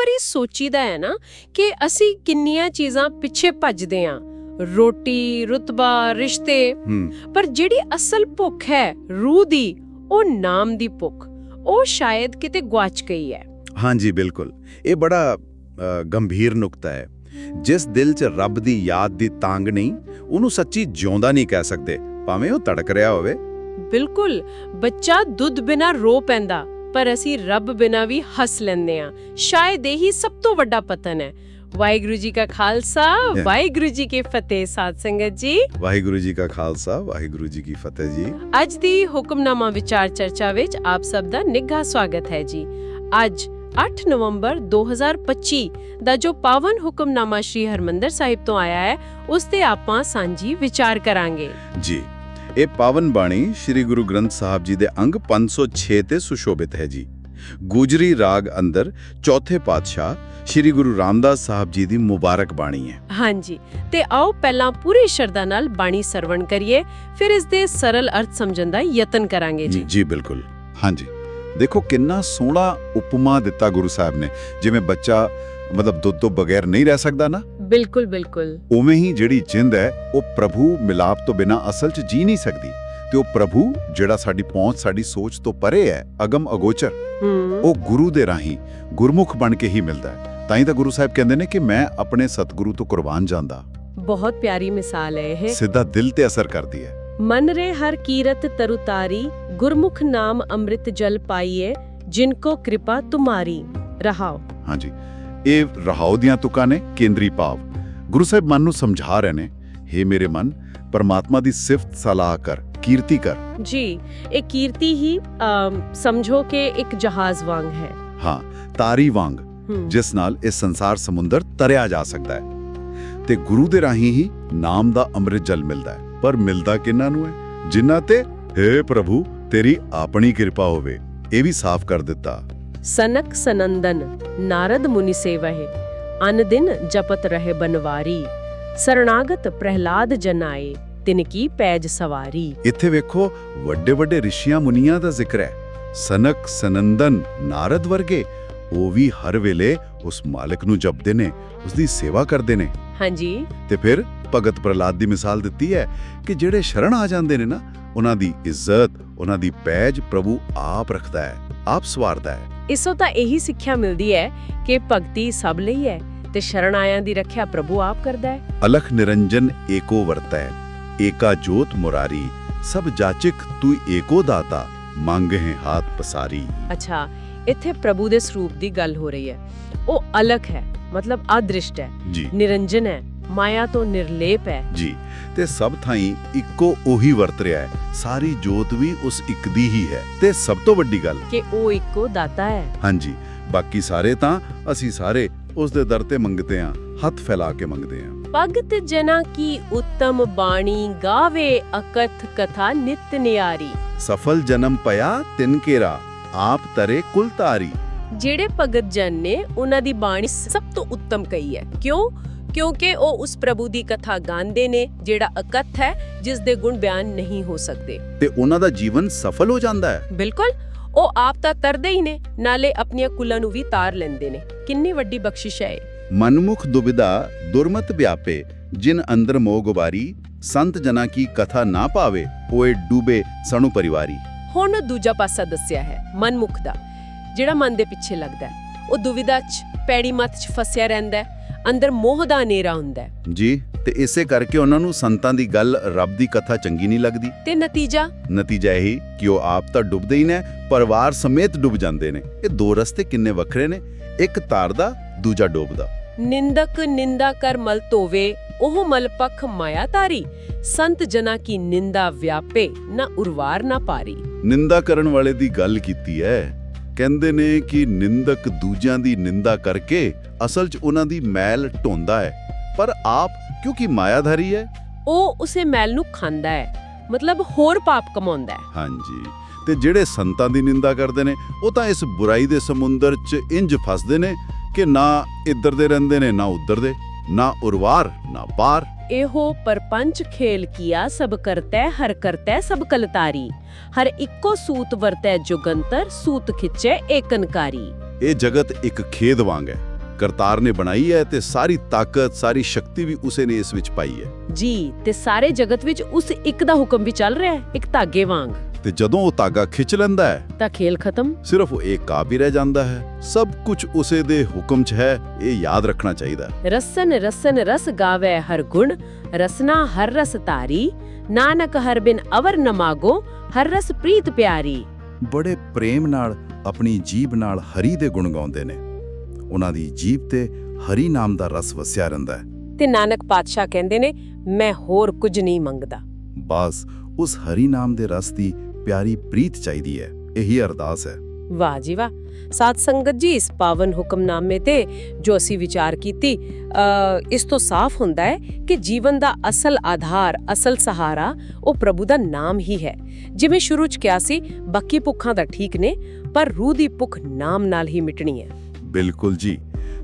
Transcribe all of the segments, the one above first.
ਵਾਰੀ ਸੋਚੀਦਾ ਹੈ ਨਾ ਕਿ ਅਸੀਂ ਕਿੰਨੀਆਂ ਚੀਜ਼ਾਂ ਪਿੱਛੇ ਭੱਜਦੇ ਆਂ। ਰੋਟੀ ਰੁਤਬਾ ਰਿਸ਼ਤੇ। ਪਰ ਜਿਹੜੀ ਅਸਲ ਭੁੱਖ ਹੈ ਰੂਹ ਦੀ ਉਹ ਨਾਮ ਦੀ ਭੁੱਖ। ਉਹ ਸ਼ਾਇਦ ਕਿਤੇ ਗੁਆਚ ਗਈ ਹੈ। ਹਾਂਜੀ ਬਿਲਕੁਲ। ਇਹ ਬੜਾ ਗੰਭੀਰ ਨੁਕਤਾ ਹੈ। ਜਿਸ ਦਿਲ 'ਚ ਰੱਬ ਦੀ ਯਾਦ ਦੀ ਤਾਂਗ ਨਹੀਂ ਉਹਨੂੰ ਸੱਚੀ ਜਿਉਂਦਾ ਨਹੀਂ ਕਹਿ ਸਕਦੇ। ਭਾਵੇਂ ਉਹ ਤੜਕ ਰਿਹਾ ਹੋਵੇ। ਬਿਲਕੁਲ। ਬੱਚਾ ਦੁੱਧ ਬਿਨਾ ਰੋ ਪੈਂਦਾ। ਪਰ ਅਸੀਂ ਰੱਬ ਬਿਨਾ ਵੀ ਹੱਸ ਲੈਂਦੇ ਆ ਸ਼ਾਇਦ ਇਹੀ ਸਭ ਤੋਂ ਵੱਡਾ ਪਤਨ ਹੈ। ਵਾਹਿਗੁਰੂ ਜੀ ਕਾ ਖਾਲਸਾ ਵਾਹਿਗੁਰੂ ਜੀ ਕੀ ਫਤਿਹ ਸਾਧ ਸੰਗਤ ਜੀ। ਵਾਹਿਗੁਰੂ ਜੀ ਕਾ ਖਾਲਸਾ ਵਾਹਿਗੁਰੂ ਜੀ ਕੀ ਫਤਿਹ ਜੀ। ਅੱਜ ਦੀ ਹੁਕਮਨਾਮਾ ਵਿਚਾਰ ਚਰਚਾ ਵਿੱਚ ਆਪ ਸਭ ਦਾ ਨਿੱਘਾ ਸਵਾਗਤ ਹੈ ਜੀ। ਅੱਜ 8 ਨਵੰਬਰ 2025 ਦਾ ਜੋ ਪਾਵਨ ਹੁਕਮਨਾਮਾ ਸ਼੍ਰੀ ਹਰਮੰਦਰ ਸਾਹਿਬ ਤੋਂ ਆਇਆ ਹੈ ਉਸ ਤੇ ਆਪਾਂ ਸਾਂਝੀ ਵਿਚਾਰ ਕਰਾਂਗੇ। ਜੀ। ਇਹ ਪਾਵਨ ਬਾਣੀ ਸ੍ਰੀ ਗੁਰੂ ਗ੍ਰੰਥ ਸਾਹਿਬ ਜੀ ਦੇ ਅੰਗ 506 ਤੇ ਸੁਸ਼ੋਭਿਤ ਹੈ ਜੀ। ਗੁਜਰੀ ਰਾਗ ਅੰਦਰ ਚੌਥੇ ਪਾਤਸ਼ਾਹ ਸ੍ਰੀ ਗੁਰੂ ਰਾਮਦਾਸ ਸਾਹਿਬ ਜੀ ਦੀ ਮੁਬਾਰਕ ਬਾਣੀ ਹੈ। ਹਾਂਜੀ ਤੇ ਆਓ ਪਹਿਲਾਂ ਪੂਰੀ ਸ਼ਰਧਾ ਨਾਲ ਬਾਣੀ ਸਰਵਣ ਕਰੀਏ ਫਿਰ ਇਸ ਦੇ ਸਰਲ ਅਰਥ ਸਮਝਣ ਦਾ ਯਤਨ ਕਰਾਂਗੇ ਜੀ। ਜੀ ਬਿਲਕੁਲ। ਹਾਂਜੀ। ਦੇਖੋ ਕਿੰਨਾ ਸੋਹਣਾ ਉਪਮਾ ਦਿੱਤਾ ਗੁਰੂ ਸਾਹਿਬ ਨੇ। ਜਿਵੇਂ ਬੱਚਾ ਮਤਲਬ ਦੁੱਧ ਤੋਂ ਬਗੈਰ ਨਹੀਂ ਰਹਿ ਸਕਦਾ ਨਾ? ਬਿਲਕੁਲ ਬਿਲਕੁਲ। ਉਵੇਂ ਹੀ ਜਿਹੜੀ ਜਿੰਦ ਹੈ ਉਹ ਪ੍ਰਭੂ ਮਿਲਾਪ ਤੋਂ ਬਿਨਾ ਅਸਲ 'ਚ ਜੀ ਨਹੀਂ ਸਕਦੀ ਤੇ ਉਹ ਪ੍ਰਭੂ ਜਿਹੜਾ ਸਾਡੀ ਪਹੁੰਚ ਸਾਡੀ ਸੋਚ ਤੋਂ ਪਰੇ ਹੈ ਅਗਮ ਅਗੋਚਰ। ਉਹ ਗੁਰੂ ਦੇ ਰਾਹੀਂ ਗੁਰਮੁਖ ਬਣ ਕੇ ਹੀ ਮਿਲਦਾ ਹੈ। ਤਾਂ ਹੀ ਤਾਂ ਗੁਰੂ ਸਾਹਿਬ ਕਹਿੰਦੇ ਨੇ ਕਿ ਮੈਂ ਆਪਣੇ ਸਤਿਗੁਰੂ ਤੋਂ ਕੁਰਬਾਨ ਜਾਂਦਾ। ਬਹੁਤ ਪਿਆਰੀ ਮਿਸਾਲ ਹੈ ਇਹ। ਸਿੱਧਾ ਦਿਲ ਤੇ ਅਸਰ ਕਰਦੀ ਹੈ। ਮਨ ਰੇ ਹਰ ਕੀਰਤ ਤਰੁਤਾਰੀ ਗੁਰਮੁਖ ਨਾਮ ਅੰਮ੍ਰਿਤ ਜਲ ਪਾਈਏ ਜਿਨ ਕੋ ਕਿਰਪਾ ਤੁਮਾਰੀ। ਰਹਾਓ। ਹਾਂਜੀ। ਇਹ ਰਹਾਉ ਦੀਆਂ ਤੁਕਾਂ ਨੇ ਕੇਂਦਰੀ ਭਾਵ। ਗੁਰੂ ਸਾਹਿਬ ਮਨ ਨੂੰ ਸਮਝਾ ਰਹੇ ਨੇ हे ਮੇਰੇ ਮਨ ਪਰਮਾਤਮਾ ਦੀ ਸਿਫਤ ਸਲਾਹ ਕਰ ਕੀਰਤੀ ਕਰ। ਜੀ ਇਹ ਕੀਰਤੀ ਹੀ ਸਮਝੋ ਕਿ ਇੱਕ ਜਹਾਜ਼ ਵਾਂਗ ਹੈ। ਹਾਂ ਤਾਰੀ ਵਾਂਗ ਜਿਸ ਨਾਲ ਇਹ ਸੰਸਾਰ ਸਮੁੰਦਰ ਤਰਿਆ ਜਾ ਸਕਦਾ ਹੈ। ਤੇ ਗੁਰੂ ਦੇ ਰਾਹੀਂ ਹੀ ਨਾਮ ਦਾ ਅੰਮ੍ਰਿਤ ਜਲ ਮਿਲਦਾ ਹੈ। ਪਰ ਮਿਲਦਾ ਕਿਹਨਾਂ ਨੂੰ ਹੈ? ਜਿਨ੍ਹਾਂ ਤੇ हे ਪ੍ਰਭੂ ਤੇਰੀ ਆਪਣੀ ਕਿਰਪਾ ਹੋਵੇ। ਇਹ ਵੀ ਸਾਫ਼ ਕਰ ਦਿੱਤਾ। ਸਨੰਦਨ ਨਾਰਦ ਮੁਨੀ ਸੇਵਹਿ ਅਨ ਦਿਨ ਜਪਤ ਰਹੇ ਬਨਵਾਰੀ ਸਰਣਾਗਤ ਪ੍ਰਹਿਲਾਦ ਜਨਾਏ ਤਿਨ ਕੀ ਪੈਜ ਸਵਾਰੀ। ਇੱਥੇ ਵੇਖੋ ਵੱਡੇ ਵੱਡੇ ਰਿਸ਼ੀਆਂ ਮੁਨੀਆਂ ਦਾ ਜ਼ਿਕਰ ਹੈ। ਸਨਕ ਸਨੰਦਨ ਨਾਰਦ ਵਰਗੇ ਉਹ ਵੀ ਹਰ ਵੇਲੇ ਉਸ ਮਾਲਕ ਨੂੰ ਜਪਦੇ ਨੇ ਉਸ ਦੀ ਸੇਵਾ ਕਰਦੇ ਨੇ। ਹਾਂਜੀ। ਤੇ ਫਿਰ ਭਗਤ ਪ੍ਰਹਲਾਦ ਦੀ ਮਿਸਾਲ ਦਿੱਤੀ ਹੈ ਕਿ ਜਿਹੜੇ ਸ਼ਰਨ ਆ ਜਾਂਦੇ ਨੇ ਨਾ ਉਹਨਾਂ ਦੀ ਇੱਜ਼ਤ ਉਹਨਾਂ ਦੀ ਪੈਜ ਪ੍ਰਭੂ ਆਪ ਰੱਖਦਾ ਹੈ ਆਪ ਸਵਾਰਦਾ ਹੈ। ਇਸੋਂ ਤਾਂ ਇਹੀ ਸਿੱਖਿਆ ਮਿਲਦੀ ਹੈ ਕਿ ਭਗਤੀ ਸਭ ਲਈ ਹੈ ਤੇ ਸ਼ਰਨ ਆਇਆਂ ਦੀ ਰੱਖਿਆ ਪ੍ਰਭੂ ਆਪ ਕਰਦਾ ਹੈ। ਅਲਖ ਨਿਰੰਜਨ ਏਕੋ ਵਰਤੈ ਏਕਾ ਜੋਤ ਮੁਰਾਰੀ ਸਭ ਜਾਚਿਕ ਤੂੰ ਏਕੋ ਦਾਤਾ ਮੰਗ ਹੈ ਹਾਥ ਪਸਾਰੀ। ਅੱਛਾ ਇੱਥੇ ਪ੍ਰਭੂ ਦੇ ਸਰੂਪ ਦੀ ਗੱਲ ਹੋ ਰਹੀ ਹੈ। ਉਹ ਅਲਖ ਹੈ ਮਤਲਬ ਅਦ੍ਰਿਸ਼ਟ ਹੈ ਨਿਰੰਜਨ ਹੈ। ਮਾਇਆ ਤੋਂ ਨਿਰਲੇਪ ਹੈ। ਜੀ ਤੇ ਸਭ ਥਾਈਂ ਇੱਕੋ ਉਹੀ ਵਰਤ ਰਿਹਾ ਹੈ। ਸਾਰੀ ਜੋਤ ਵੀ ਉਸ ਇੱਕ ਦੀ ਹੀ ਹੈ। ਤੇ ਸਭ ਤੋਂ ਵੱਡੀ ਗੱਲ ਕਿ ਉਹ ਇੱਕੋ ਦਾਤਾ ਹੈ। ਹਾਂਜੀ ਬਾਕੀ ਸਾਰੇ ਤਾਂ ਅਸੀਂ ਸਾਰੇ ਉਸ ਦੇ ਦਰ ਤੇ ਮੰਗਦੇ ਆਂ ਹੱਥ ਫੈਲਾ ਕੇ ਮੰਗਦੇ ਆਂ ਭਗਤ ਜਨਾ ਕੀ ਉੱਤਮ ਬਾਣੀ ਗਾਵੇ ਅਕਥ ਕਥਾ ਨਿਤ ਨਿਆਰੀ। ਸਫਲ ਜਨਮ ਪਿਆ ਤਿਨ ਕੇਰਾ ਆਪ ਤਰੇ ਕੁਲ ਤਾਰੀ। ਜਿਹੜੇ ਭਗਤ ਜਨ ਨੇ ਉਹਨਾਂ ਦੀ ਬਾਣੀ ਸਭ ਤੋਂ ਉੱਤਮ ਕਹੀ ਹੈ। ਕਿਉਂ? ਕਿਉਂਕਿ ਉਹ ਉਸ ਪ੍ਰਭੂ ਦੀ ਕਥਾ ਗਾਉਂਦੇ ਨੇ ਜਿਹੜਾ ਅਕਥ ਹੈ ਜਿਸ ਦੇ ਗੁਣ ਬਿਆਨ ਨਹੀਂ ਹੋ ਸਕਦੇ। ਤੇ ਉਹਨਾਂ ਦਾ ਜੀਵਨ ਸਫਲ ਹੋ ਜਾਂਦਾ ਹੈ? ਬਿਲਕੁਲ। ਉਹ ਆਪ ਤਾਂ ਤਰਦੇ ਹੀ ਨੇ ਨਾਲੇ ਆਪਣੀਆਂ ਕੁਲਾਂ ਨੂੰ ਵੀ ਤਾਰ ਲੈਂਦੇ ਨੇ। ਕਿੰਨੀ ਵੱਡੀ ਬਖਸ਼ਿਸ਼ ਹੈ। ਮਨਮੁਖ ਦੁਬਿਧਾ ਦੁਰਮਤ ਵਿਆਪੇ ਜਿਨ ਅੰਦਰ ਮੋਹ ਗੁਬਾਰੀ ਸੰਤ ਜਨਾ ਕੀ ਕਥਾ ਨਾ ਪਾਵੇ ਹੋਏ ਡੂਬੇ ਸਣੂ ਪਰਿਵਾਰੀ। ਹੁਣ ਦੂਜਾ ਪਾਸਾ ਦੱਸਿਆ ਹੈ ਮਨਮੁਖ ਦਾ ਜਿਹੜਾ ਮਨ ਦੇ ਪਿੱਛੇ ਲੱਗਦਾ ਹੈ। ਉਹ ਦੁਵਿਧਾ 'ਚ ਪੈੜੀ ਮੱਤ 'ਚ ਫਸਿਆ ਰਹਿੰਦਾ ਅੰਦਰ ਮੋਹ ਦਾ ਹਨੇਰਾ ਹੁੰਦਾ ਜੀ ਤੇ ਇਸੇ ਕਰਕੇ ਉਹਨਾਂ ਨੂੰ ਸੰਤਾਂ ਦੀ ਗੱਲ ਰੱਬ ਦੀ ਕਥਾ ਚੰਗੀ ਨਹੀਂ ਲੱਗਦੀ। ਤੇ ਨਤੀਜਾ? ਨਤੀਜਾ ਇਹੀ ਕਿ ਉਹ ਆਪ ਤਾਂ ਡੁੱਬਦੇ ਹੀ ਨੇ ਪਰਿਵਾਰ ਸਮੇਤ ਡੁੱਬ ਜਾਂਦੇ ਨੇ। ਇਹ ਦੋ ਰਸਤੇ ਕਿੰਨੇ ਵੱਖਰੇ ਨੇ ਇੱਕ ਤਾਰਦਾ ਦੂਜਾ ਡੋਬਦਾ ਨਿੰਦਕ ਨਿੰਦਾ ਕਰ ਮਲ ਧੋਵੇ ਉਹ ਮਲ ਪਖ ਮਾਇਆ ਤਾਰੀ ਸੰਤ ਜਨਾ ਕੀ ਨਿੰਦਾ ਵਿਆਪੇ ਨਾ ਉਰਵਾਰ ਨਾ ਪਾਰੀ। ਨਿੰਦਾ ਕਰਨ ਵਾਲੇ ਦੀ ਗੱਲ ਕੀਤੀ ਹੈ। ਕਹਿੰਦੇ ਨੇ ਕਿ ਨਿੰਦਕ ਦੂਜਿਆਂ ਦੀ ਨਿੰਦਾ ਕਰਕੇ ਅਸਲ 'ਚ ਉਹਨਾਂ ਦੀ ਮੈਲ ਢੋਂਦਾ ਹੈ। ਪਰ ਆਪ ਕਿਉਂਕਿ ਮਾਇਆਧਾਰੀ ਹੈ? ਉਹ ਉਸੇ ਮੈਲ ਨੂੰ ਖਾਂਦਾ ਹੈ। ਮਤਲਬ ਹੋਰ ਪਾਪ ਕਮਾਉਂਦਾ ਹੈ। ਹਾਂਜੀ। ਤੇ ਜਿਹੜੇ ਸੰਤਾਂ ਦੀ ਨਿੰਦਾ ਕਰਦੇ ਨੇ ਉਹ ਤਾਂ ਇਸ ਬੁਰਾਈ ਦੇ ਸਮੁੰਦਰ 'ਚ ਇੰਜ ਫਸਦੇ ਨੇ ਕਿ ਨਾ ਇੱਧਰ ਦੇ ਰਹਿੰਦੇ ਨੇ ਨਾ ਉੱਧਰ ਦੇ ਨਾ ਉਰਵਾਰ ਨਾ ਪਾਰ। ਇਹੋ ਪਰਪੰਚ ਖੇਲ ਕੀਆ ਸਭ ਕਰਤੈ ਹਰ ਕਰਤੈ ਸਭ ਕਲਤਾਰੀ। ਹਰ ਇੱਕੋ ਸੂਤ ਵਰਤੈ ਜੁਗੰਤਰ ਸੂਤ ਖਿੱਚੈ ਏਕਨਕਾਰੀ। ਇਹ ਜਗਤ ਇੱਕ ਖੇਦ ਵਾਂਗ ਹੈ। ਕਰਤਾਰ ਨੇ ਬਣਾਈ ਹੈ ਤੇ ਸਾਰੀ ਤਾਕਤ ਸਾਰੀ ਸ਼ਕਤੀ ਵੀ ਉਸੇ ਨੇ ਇਸ ਵਿੱਚ ਪਾਈ ਹੈ। ਜੀ ਤੇ ਸਾਰੇ ਜਗਤ ਵਿੱਚ ਉਸ ਇੱਕ ਦਾ ਹੁਕਮ ਵੀ ਚੱਲ ਰਿਹਾ ਹੈ ਇੱਕ ਧਾਗੇ ਵਾਂਗ। ਤੇ ਜਦੋਂ ਉਹ ਤਾਗਾ ਖਿੱਚ ਲੈਂਦਾ ਹੈ ਤਾਂ ਖੇਲ ਖਤਮ। ਸਿਰਫ ਉਹ ਇੱਕ ਕਾਬ ਰਹਿ ਜਾਂਦਾ ਹੈ। ਸਭ ਕੁਝ ਉਸੇ ਦੇ ਹੁਕਮ 'ਚ ਹੈ ਇਹ ਯਾਦ ਰੱਖਣਾ ਚਾਹੀਦਾ ਹੈ। ਰਸਨ ਰਸਨ ਰਸ ਗਾਵੇ ਹਰ ਗੁਣ। ਰਸਨਾ ਹਰ ਰਸ ਤਾਰੀ ਨਾਨਕ ਹਰ ਬਿਨ ਅਵਰ ਨ ਮਾਗੋ। ਹਰ ਰਸ ਪ੍ਰੀਤ ਪਿਆਰੀ। ਬੜੇ ਪ੍ਰੇਮ ਨਾਲ ਆਪਣੀ ਜੀਬ ਨਾਲ ਹਰੀ ਦੇ ਗੁਣ ਗਾਉਂਦੇ ਨੇ। ਉਹਨਾਂ ਦੀ ਜੀਬ ਤੇ ਹਰੀ ਨਾਮ ਦਾ ਰਸ ਵਸਿਆ ਰਹਿੰਦਾ ਹੈ। ਤੇ ਨਾਨਕ ਪਾਤਸ਼ਾਹ ਕਹਿੰਦੇ ਨੇ ਮੈਂ ਹੋਰ ਕੁਝ ਨਹੀਂ ਮੰਗਦਾ। ਬਸ ਉਸ ਹਰੀ ਨਾਮ ਦੇ ਰਸ ਦੀ ਪਿਆਰੀ ਪ੍ਰੀਤ ਚਾਹੀਦੀ ਹੈ। ਇਹੀ ਅਰਦਾਸ ਹੈ। ਵਾਹ ਜੀ ਵਾਹ। ਸਾਧ ਸੰਗਤ ਜੀ ਇਸ ਪਾਵਨ ਹੁਕਮਨਾਮੇ ਤੇ ਜੋ ਅਸੀਂ ਵਿਚਾਰ ਕੀਤੀ ਇਸ ਤੋਂ ਸਾਫ਼ ਹੁੰਦਾ ਹੈ ਕਿ ਜੀਵਨ ਦਾ ਅਸਲ ਆਧਾਰ ਅਸਲ ਸਹਾਰਾ ਉਹ ਪ੍ਰਭੂ ਦਾ ਨਾਮ ਹੀ ਹੈ। ਜਿਵੇਂ ਸ਼ੁਰੂ ਚ ਕਿਹਾ ਸੀ ਬਾਕੀ ਭੁੱਖਾਂ ਦਾ ਠੀਕ ਨੇ ਪਰ ਰੂਹ ਦੀ ਭੁੱਖ ਨਾਮ ਨਾਲ ਹੀ ਮਿਟਣੀ ਹੈ। ਬਿਲਕੁਲ ਜੀ।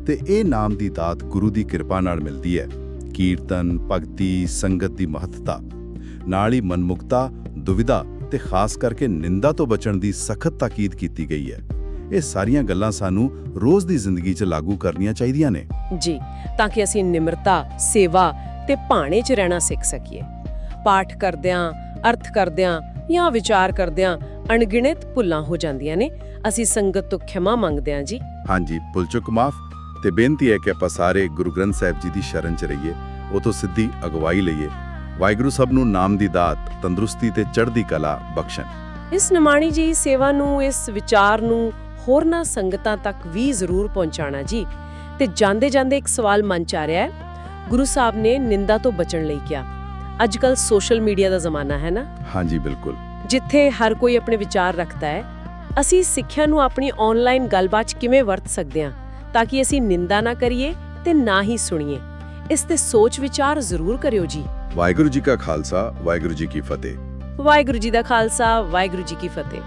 ਤੇ ਇਹ ਨਾਮ ਦੀ ਦਾਤ ਗੁਰੂ ਦੀ ਕਿਰਪਾ ਨਾਲ ਮਿਲਦੀ ਹੈ। ਕੀਰਤਨ ਭਗਤੀ ਸੰਗਤ ਦੀ ਮਹੱਤਤਾ ਨਾਲ ਹੀ ਮਨਮੁਕਤਾ ਦੁਵਿਧਾ ਤੇ ਖਾਸ ਕਰਕੇ ਨਿੰਦਾ ਤੋਂ ਬਚਣ ਦੀ ਸਖਤ ਤਾਕੀਦ ਕੀਤੀ ਗਈ ਹੈ। ਇਹ ਸਾਰੀਆਂ ਗੱਲਾਂ ਸਾਨੂੰ ਰੋਜ਼ ਦੀ ਜ਼ਿੰਦਗੀ 'ਚ ਲਾਗੂ ਕਰਨੀਆਂ ਚਾਹੀਦੀਆਂ ਨੇ। ਜੀ ਤਾਂ ਕਿ ਅਸੀਂ ਨਿਮਰਤਾ ਸੇਵਾ ਤੇ ਭਾਣੇ 'ਚ ਰਹਿਣਾ ਸਿੱਖ ਸਕੀਏ। ਪਾਠ ਕਰਦਿਆਂ ਅਰਥ ਕਰਦਿਆਂ ਜਾਂ ਵਿਚਾਰ ਕਰਦਿਆਂ ਅਣਗਿਣਤ ਭੁੱਲਾਂ ਹੋ ਜਾਂਦੀਆਂ ਨੇ। ਅਸੀਂ ਸੰਗਤ ਤੋਂ ਖਿਮਾ ਮੰਗਦੇ ਹਾਂ ਜੀ। ਹਾਂਜੀ ਭੁੱਲ ਚੁੱਕ ਮਾਫ ਤੇ ਬੇਨਤੀ ਹੈ ਕਿ ਆਪਾਂ ਸਾਰੇ ਗੁਰੂ ਗ੍ਰੰਥ ਸਾਹਿਬ ਜੀ ਦੀ ਸ਼ਰਨ 'ਚ ਰਹੀਏ। ਉਹ ਤੋਂ ਸਿੱਧੀ ਅਗਵਾਈ ਲਈਏ। ਵਾਹਿਗੁਰੂ ਸਭ ਨੂੰ ਨਾਮ ਦੀ ਦਾਤ ਤੰਦਰੁਸਤੀ ਤੇ ਚੜ੍ਹਦੀ ਕਲਾ ਬਖਸ਼ਣ। ਇਸ ਨਿਮਾਣੀ ਜੀ ਸੇਵਾ ਨੂੰ ਇਸ ਵਿਚਾਰ ਨੂੰ ਹੋਰਨਾਂ ਸੰਗਤਾਂ ਤੱਕ ਵੀ ਜ਼ਰੂਰ ਪਹੁੰਚਾਣਾ ਜੀ। ਤੇ ਜਾਂਦੇ ਜਾਂਦੇ ਇੱਕ ਸਵਾਲ ਮਨ ਚ ਆ ਰਿਹਾ ਹੈ ਗੁਰੂ ਸਾਹਿਬ ਨੇ ਨਿੰਦਾ ਤੋਂ ਬਚਣ ਲਈ ਕਿਹਾ। ਅੱਜ ਕੱਲ ਸੋਸ਼ਲ ਮੀਡੀਆ ਦਾ ਜ਼ਮਾਨਾ ਹੈ ਨਾ? ਹਾਂਜੀ ਬਿਲਕੁਲ। ਜਿੱਥੇ ਹਰ ਕੋਈ ਆਪਣੇ ਵਿਚਾਰ ਰੱਖਦਾ ਹੈ ਅਸੀਂ ਸਿੱਖਿਆ ਨੂੰ ਆਪਣੀ ਆਨਲਾਈਨ ਗੱਲਬਾਤ ਕਿਵੇਂ ਵਰਤ ਸਕਦੇ ਹਾਂ ਤਾਂ ਕਿ ਅਸੀਂ ਨਿੰਦਾ ਨਾ ਕਰੀਏ ਤੇ ਨਾ ਹੀ ਸੁਣੀਏ। ਇਸ ਤੇ ਸੋਚ ਵਿਚਾਰ ਜ਼ਰੂਰ ਕਰਿਓ ਜੀ। ਵਾਹਿਗੁਰੂ ਜੀ ਕਾ ਖਾਲਸਾ, ਵਾਹਿਗੁਰੂ ਜੀ ਕੀ ਫਤਿਹ। ਵਾਹਿਗੁਰੂ ਜੀ ਦਾ ਖਾਲਸਾ, ਵਾਹਿਗੁਰੂ ਜੀ ਕੀ ਫਤਿਹ।